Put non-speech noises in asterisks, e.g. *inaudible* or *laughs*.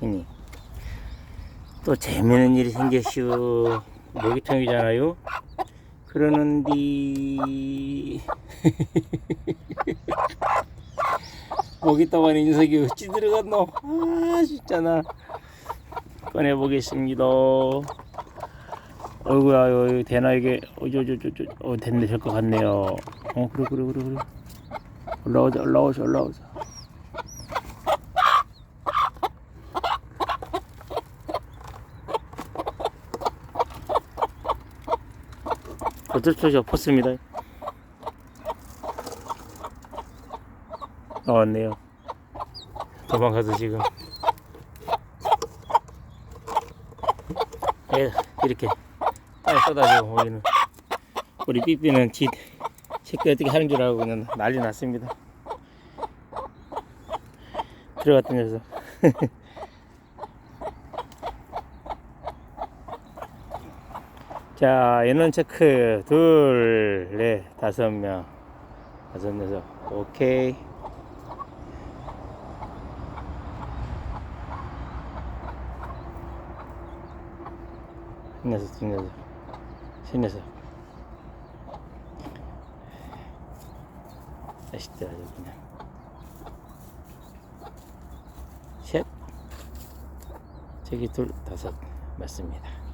형님. 또 재미있는 일이 생겼슈. 모기통이잖아요. 그러는디 *laughs* 모기 떠가는 녀석이 어찌 들어갔노? 아 진짜 나 꺼내 보겠습니다. 어이구야 이거 되나 이게 어저저저저 어 됐네 될 것 같네요. 어 그래 그래 그래 그래 올라오자 올라오자 올라오자. 어쩔 수 없이 엎었습니다. 나왔네요. 도망가서 지금. 예, 이렇게 빨리 쏟아져 보이는 우리 삐삐는 지 새끼 어떻게 하는 줄 알고 그냥 난리 났습니다. 들어갔던 녀석. *laughs* 자, 인원 체크 둘, 넷, 다섯 명, 다섯 녀석. 오케이. 한 녀석, 두 녀석, 세 녀석. 자식들 아주 그냥. 셋. 저기 둘, 다섯. 맞습니다.